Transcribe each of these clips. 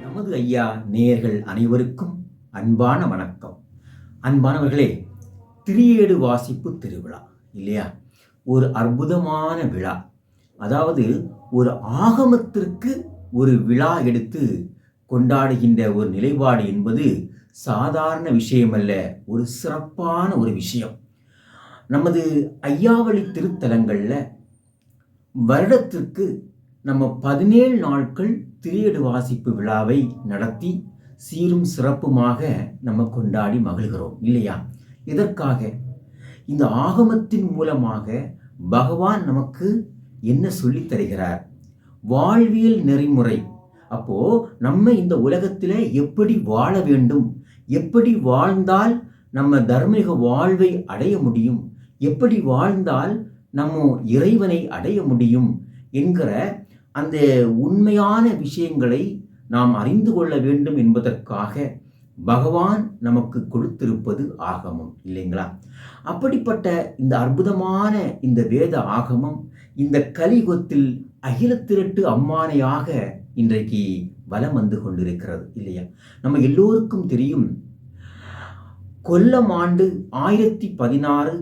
நமது ஐயா நேயர்கள் அனைவருக்கும் அன்பான வணக்கம். அன்பானவர்களே திரியேடு வாசிப்பு திருவிழா இல்லையா? ஒரு அற்புதமான விழா. அதாவது ஒரு ஆகமத்திற்கு ஒரு விழா எடுத்து கொண்டாடுகின்ற ஒரு நிலைப்பாடு என்பது சாதாரண விஷயமல்ல ஒரு சிறப்பான ஒரு விஷயம். நமது ஐயாவளி திருத்தலங்களில் வருடத்திற்கு நம்ம பதினேழு நாட்கள் திரியடு வாசிப்பு விழாவை நடத்தி சீரும் சிறப்புமாக நம்ம கொண்டாடி மகிழ்கிறோம் இல்லையா? இதற்காக இந்த ஆகமத்தின் மூலமாக பகவான் நமக்கு என்ன சொல்லித் தருகிறார்? வாழ்வியல் நெறிமுறை. அப்போ நம்ம இந்த உலகத்தில் எப்படி வாழ வேண்டும்? எப்படி வாழ்ந்தால் நம்ம தர்மீக வாழ்வை அடைய முடியும்? எப்படி வாழ்ந்தால் நம்ம இறைவனை அடைய முடியும் என்கிற அந்த உண்மையான விஷயங்களை நாம் அறிந்து கொள்ள வேண்டும் என்பதற்காக பகவான் நமக்கு கொடுத்திருப்பது ஆகமம் இல்லைங்களா? அப்படிப்பட்ட இந்த அற்புதமான இந்த வேத ஆகமம் இந்த கலியுகத்தில் அகில திரட்டு அம்மானையாக இன்றைக்கு வலம் வந்து கொண்டிருக்கிறது இல்லையா? நம்ம எல்லோருக்கும் தெரியும் கொல்லம் ஆண்டு ஆயிரத்தி பதினாறு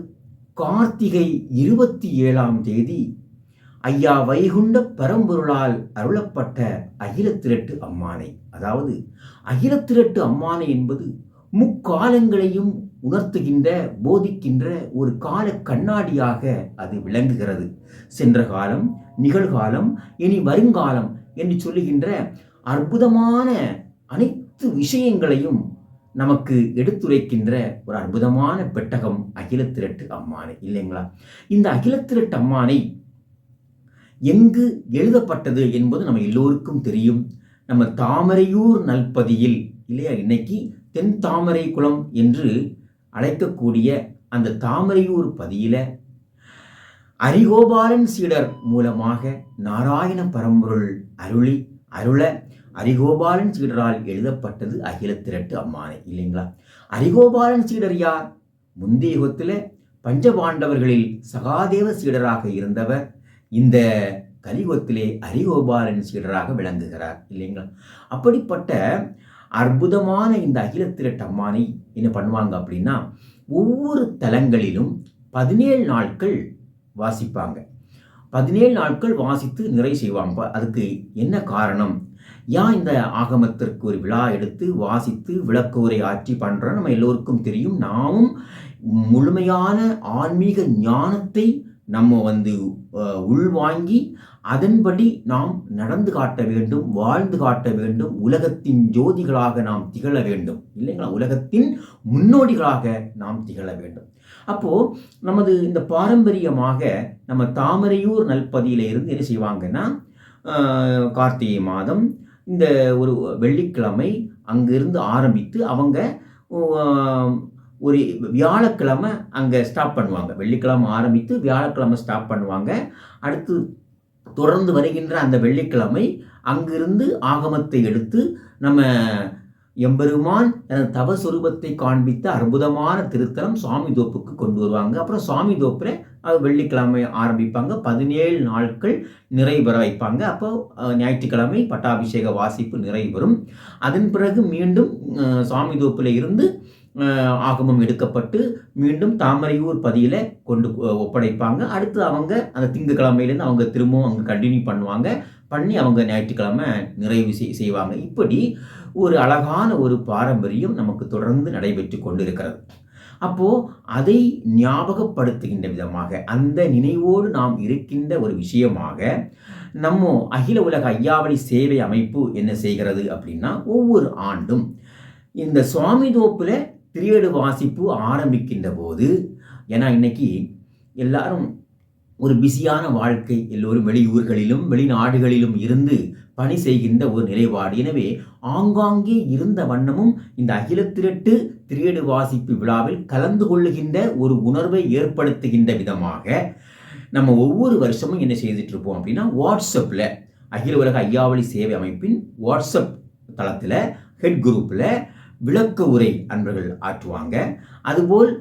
கார்த்திகை இருபத்தி ஏழாம் தேதி ஐயா வைகுண்ட பரம்பொருளால் அருளப்பட்ட அகிலத்திரட்டு அம்மானை. அதாவது அகிலத்திரட்டு அம்மானை என்பது முக்காலங்களையும் உணர்த்துகின்ற போதிக்கின்ற ஒரு கால கண்ணாடியாக அது விளங்குகிறது. சென்ற காலம் நிகழ்காலம் இனி வருங்காலம் என்று சொல்லுகின்ற அற்புதமான அனைத்து விஷயங்களையும் நமக்கு எடுத்துரைக்கின்ற ஒரு அற்புதமான பெட்டகம் அகிலத்திரட்டு அம்மானை இல்லைங்களா? இந்த அகிலத்திரட்டு அம்மானை எங்கு எழுதப்பட்டது என்பது நம்ம எல்லோருக்கும் தெரியும். நம்ம தாமரையூர் நல்பதியில் இல்லையா? இன்னைக்கு தென் தாமரை குளம் என்று அழைக்கக்கூடிய அந்த தாமரையூர் பதியில அரிகோபாலன் சீடர் மூலமாக நாராயண பரம்பொருள் அருளி அருள அரிகோபாலன் சீடரால் எழுதப்பட்டது அகில திரட்டு அம்மானை இல்லைங்களா? அரிகோபாலன் சீடர் யார்? முந்தைய யுகத்தில் பஞ்சபாண்டவர்களில் சகாதேவ சீடராக இருந்தவர் இந்த கலியுகத்திலே அரிகோபாலன் சீடராக விளங்குகிறார் இல்லைங்களா? அப்படிப்பட்ட அற்புதமான இந்த அகில திரட்டு அம்மானை என்ன பண்ணுவாங்க அப்படின்னா ஒவ்வொரு தலங்களிலும் பதினேழு நாட்கள் வாசிப்பாங்க. பதினேழு நாட்கள் வாசித்து நிறை செய்வாங்க. அதுக்கு என்ன காரணம்? ஏன் இந்த ஆகமத்திற்கு ஒரு விழா எடுத்து வாசித்து விளக்குரை ஆற்றி பண்ணுறோம் நம்ம எல்லோருக்கும் தெரியும். நாமும் முழுமையான ஆன்மீக ஞானத்தை நம்ம வந்து உள்வாங்கி அதன்படி நாம் நடந்து காட்ட வேண்டும் வாழ்ந்து காட்ட வேண்டும் உலகத்தின் ஜோதிகளாக நாம் திகழ வேண்டும். இல்லைங்களா? உலகத்தின் முன்னோடிகளாக நாம் திகழ வேண்டும். அப்போது நமது இந்த பாரம்பரியமாக நம்ம தாமரையூர் நல்பதியில இருந்து என்ன செய்வாங்கன்னா கார்த்திகை மாதம். இந்த ஒரு வெள்ளிக்கிழமை அங்கிருந்து ஆரம்பித்து அவங்க ஒரு வியாழக்கிழமை அங்கே ஸ்டாப் பண்ணுவாங்க. வெள்ளிக்கிழமை ஆரம்பித்து வியாழக்கிழமை ஸ்டாப் பண்ணுவாங்க. அடுத்து தொடர்ந்து வருகின்ற அந்த வெள்ளிக்கிழமை அங்கிருந்து ஆகமத்தை எடுத்து நம்ம எம்பெருமான் தனது தவஸ்வரூபத்தை காண்பித்த அற்புதமான திருத்தலம் சுவாமி தோப்புக்கு கொண்டு வருவாங்க. அப்புறம் சுவாமி தோப்பில் அது வெள்ளிக்கிழமை ஆரம்பிப்பாங்க. பதினேழு நாட்கள் நிறைவுற வைப்பாங்க. அப்போ ஞாயிற்றுக்கிழமை பட்டாபிஷேக வாசிப்பு நிறைவரும் அதன் பிறகு மீண்டும் சுவாமி தோப்பில் இருந்து ஆகமம் எடுக்கப்பட்டு மீண்டும் தாமரையூர் பதியில் கொண்டு ஒப்படைப்பாங்க. அடுத்து அவங்க அந்த திங்கக்கிழமையிலேருந்து அவங்க திரும்பவும் அவங்க கண்டினியூ பண்ணுவாங்க. பண்ணி அவங்க ஞாயிற்றுக்கிழமை நிறைவு செய்வாங்க. இப்படி ஒரு அழகான ஒரு பாரம்பரியம் நமக்கு தொடர்ந்து நடைபெற்று கொண்டிருக்கிறது. அப்போது அதை ஞாபகப்படுத்துகின்ற விதமாக அந்த நினைவோடு நாம் இருக்கின்ற ஒரு விஷயமாக நம்ம அகில உலக ஐயாவளி சேவை அமைப்பு என்ன செய்கிறது அப்படின்னா ஒவ்வொரு ஆண்டும் இந்த சுவாமி தோப்பில் திரியேடு வாசிப்பு ஆரம்பிக்கின்ற போது ஏன்னா இன்னைக்கு எல்லாரும் ஒரு பிஸியான வாழ்க்கை எல்லோரும் வெளியூர்களிலும் வெளிநாடுகளிலும் இருந்து பணி செய்கின்ற ஒரு நிலைப்பாடு. எனவே ஆங்காங்கே இருந்த வண்ணமும் இந்த அகில திரட்டு திரியேடு வாசிப்பு விழாவில் கலந்து கொள்ளுகின்ற ஒரு உணர்வை ஏற்படுத்துகின்ற விதமாக நம்ம ஒவ்வொரு வருஷமும் என்ன செய்துட்டு இருப்போம் அப்படின்னா வாட்ஸ்அப்பில் அகில உலக ஐயாவளி சேவை அமைப்பின் வாட்ஸ்அப் தளத்தில் ஹெட் குரூப்பில் விளக்க உரை அன்பர்கள் ஆற்றுவாங்க. அதுபோல்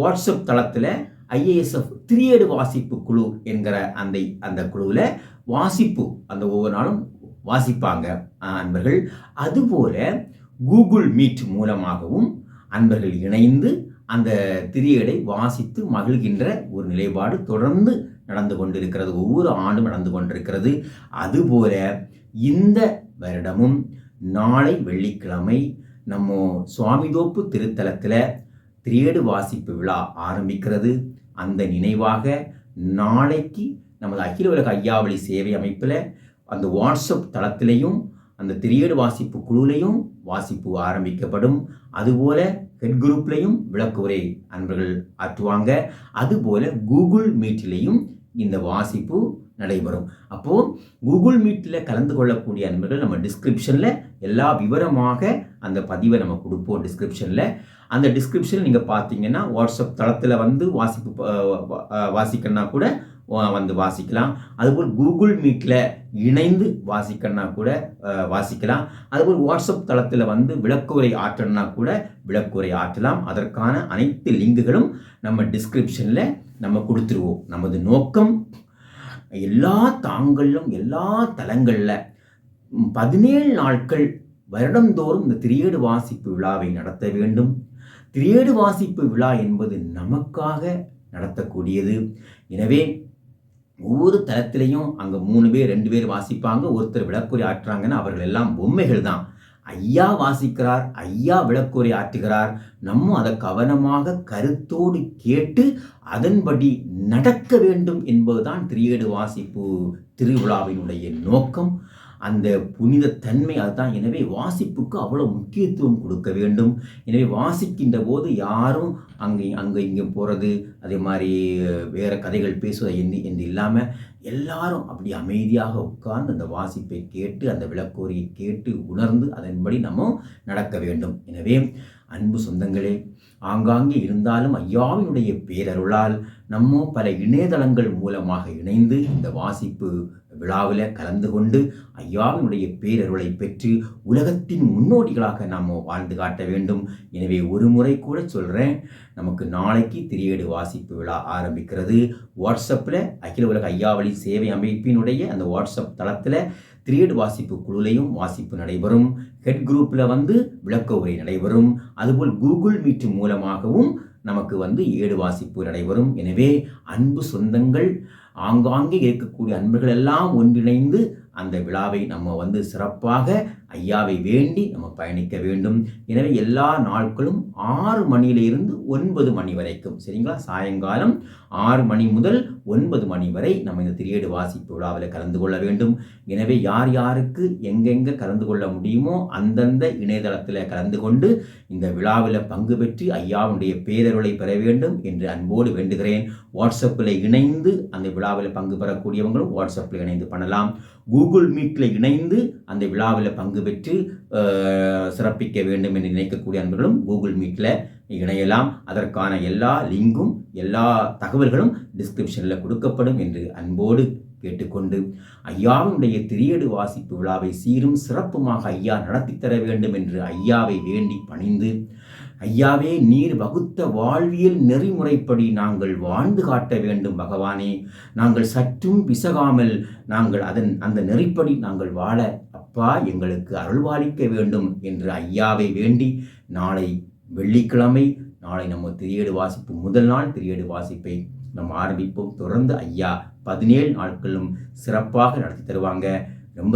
வாட்ஸ்அப் தளத்தில் ஐஏஎஸ்எஃப் திரியேடு வாசிப்பு குழு என்கிற அந்த அந்த குழுவில் வாசிப்பு அந்த ஒவ்வொரு நாளும் வாசிப்பாங்க அன்பர்கள். அதுபோல கூகுள் மீட் மூலமாகவும் அன்பர்கள் இணைந்து அந்த திரியேடை வாசித்து மகிழ்கின்ற ஒரு நிலைப்பாடு தொடர்ந்து நடந்து கொண்டிருக்கிறது. ஒவ்வொரு ஆண்டும் நடந்து கொண்டிருக்கிறது. அதுபோல இந்த வருடமும் நாளை வெள்ளிக்கிழமை நம்ம சுவாமிதோப்பு திருத்தலத்தில் திரியேடு வாசிப்பு விழா ஆரம்பிக்கிறது. அந்த நினைவாக நாளைக்கு நமது அகில உலக ஐயாவளி சேவை அமைப்பில் அந்த வாட்ஸ்அப் தளத்திலையும் அந்த திரியேடு வாசிப்பு குழுவிலையும் வாசிப்பு ஆரம்பிக்கப்படும். அதுபோல ஹெட் குரூப்லேயும் விளக்குரை அன்பர்கள் ஆற்றுவாங்க. அதுபோல கூகுள் மீட்டிலையும் இந்த வாசிப்பு நடைபெறும். அப்போது கூகுள் மீட்டில் கலந்து கொள்ளக்கூடிய அன்பர்கள் நம்ம டிஸ்கிரிப்ஷனில் எல்லா விவரமாக அந்த பதிவை நம்ம கொடுப்போம் டிஸ்கிரிப்ஷனில் அந்த டிஸ்கிரிப்ஷன் நீங்கள் பார்த்தீங்கன்னா வாட்ஸ்அப் தளத்தில் வந்து வாசிப்பு வாசிக்கணும்னா கூட வந்து வாசிக்கலாம். அதுபோல் கூகுள் மீட்டில் இணைந்து வாசிக்கணும்னா கூட வாசிக்கலாம். அதுபோல் வாட்ஸ்அப் தளத்தில் வந்து விளக்குரை ஆற்றணும்னா கூட விளக்குரை ஆற்றலாம். அதற்கான அனைத்து லிங்குகளும் நம்ம டிஸ்கிரிப்ஷனில் நம்ம கொடுத்துருவோம். நமது நோக்கம் எல்லா தாங்களிலும் எல்லா தலங்களில் பதினேழு நாட்கள் வருடந்தோறும் இந்த திரியேடு வாசிப்பு விழாவை நடத்த வேண்டும். திரியேடு வாசிப்பு விழா என்பது நமக்காக நடத்தக்கூடியது. எனவே ஒவ்வொரு தளத்திலையும் அங்கே மூணு பேர் ரெண்டு பேர் வாசிப்பாங்க. ஒருத்தர் விளக்குறை ஆற்றுறாங்கன்னா அவர்கள் எல்லாம் பொம்மைகள் தான். ஐயா வாசிக்கிறார் ஐயா விளக்குரை ஆற்றுகிறார். நம்ம அதை கவனமாக கருத்தோடு கேட்டு அதன்படி நடக்க வேண்டும் என்பதுதான் திரியேடு வாசிப்பு திருவிழாவினுடைய நோக்கம். அந்த புனித தன்மை அதுதான். எனவே வாசிப்புக்கு அவ்வளோ முக்கியத்துவம் கொடுக்க வேண்டும். எனவே வாசிக்கின்ற போது யாரும் அங்கே அங்கே இங்கே போகிறது அதே மாதிரி வேறு கதைகள் பேசுவது என்று என்று இல்லாமல் எல்லாரும் அப்படி அமைதியாக உட்கார்ந்து அந்த வாசிப்பை கேட்டு அந்த விளக்கோரியை கேட்டு உணர்ந்து அதன்படி நம்ம நடக்க வேண்டும். எனவே அன்பு சொந்தங்களே ஆங்காங்கே இருந்தாலும் ஐயாவினுடைய பேரருளால் நம்ம பல இணையதளங்கள் மூலமாக இணைந்து இந்த வாசிப்பு விழாவில் கலந்து கொண்டு ஐயாவினுடைய பேரருளை பெற்று உலகத்தின் முன்னோடிகளாக நாம் வாழ்ந்து காட்ட வேண்டும். எனவே ஒரு முறை கூட சொல்கிறேன் நமக்கு நாளைக்கு திரியேடு வாசிப்பு விழா ஆரம்பிக்கிறது. வாட்ஸ்அப்பில் அகில உலக ஐயாவளி சேவை அமைப்பினுடைய அந்த வாட்ஸ்அப் தளத்தில் திரியேடு வாசிப்பு குழுலையும் வாசிப்பு நடைபெறும். ஹெட் குரூப்பில் வந்து விளக்க உரை நடைபெறும். அதுபோல் கூகுள் மீட்டு மூலமாகவும் நமக்கு வந்து ஏடு வாசிப்பு நடைபெறும். எனவே அன்பு சொந்தங்கள் ஆங்காங்கே இருக்கக்கூடிய அன்பர்கள் எல்லாம் ஒன்றிணைந்து அந்த விழாவை நம்ம வந்து சிறப்பாக ஐயாவை வேண்டி நம்ம பயணிக்க வேண்டும். எனவே எல்லா நாட்களும் ஆறு மணியிலிருந்து ஒன்பது மணி வரைக்கும். சரிங்களா? சாயங்காலம் ஆறு மணி முதல் ஒன்பது மணி வரை நம்ம இந்த திரியேடு வாசிப்பு விழாவில் கலந்து கொள்ள வேண்டும். எனவே யார் யாருக்கு எங்கெங்கே கலந்து கொள்ள முடியுமோ அந்தந்த இணையதளத்தில் கலந்து கொண்டு இந்த விழாவில் பங்கு பெற்று ஐயாவுடைய பேரருளை பெற வேண்டும் என்று அன்போடு வேண்டுகிறேன். வாட்ஸ்அப்பில் இணைந்து அந்த விழாவில் பங்கு பெறக்கூடியவங்களும் வாட்ஸ்அப்பில் இணைந்து பண்ணலாம். கூகுள் மீட்டில் இணைந்து அந்த விழாவில் பங்கு பெற்று சிறப்பிக்க வேண்டும் என்று நினைக்கக்கூடிய அன்பர்களும் கூகுள் மீட்டில் இணையலாம். அதற்கான எல்லா லிங்கும் எல்லா தகவல்களும் டிஸ்கிரிப்ஷனில் கொடுக்கப்படும் என்று அன்போடு கேட்டுக்கொண்டு ஐயாவினுடைய திரியடு வாசிப்பு விழாவை சீரும் சிறப்புமாக ஐயா நடத்தி தர வேண்டும் என்று ஐயாவை வேண்டி பணிந்து ஐயாவே நீர் வகுத்த வாழ்வியல் நெறிமுறைப்படி நாங்கள் வாழ்ந்து காட்ட வேண்டும் பகவானே. நாங்கள் சற்றும் பிசகாமல் நாங்கள் அதன் அந்த நெறிப்படி நாங்கள் வாழ அப்பா எங்களுக்கு அருள்வாளிக்க வேண்டும் என்று ஐயாவை வேண்டி நாளை வெள்ளிக்கிழமை நாளை நம்ம திரியேடு வாசிப்பு முதல் நாள் திரியேடு வாசிப்பை நாம் ஆரம்பிப்போம். தொடர்ந்து ஐயா பதினேழு நாட்களும் சிறப்பாக நடத்தி தருவாங்க. ரொம்ப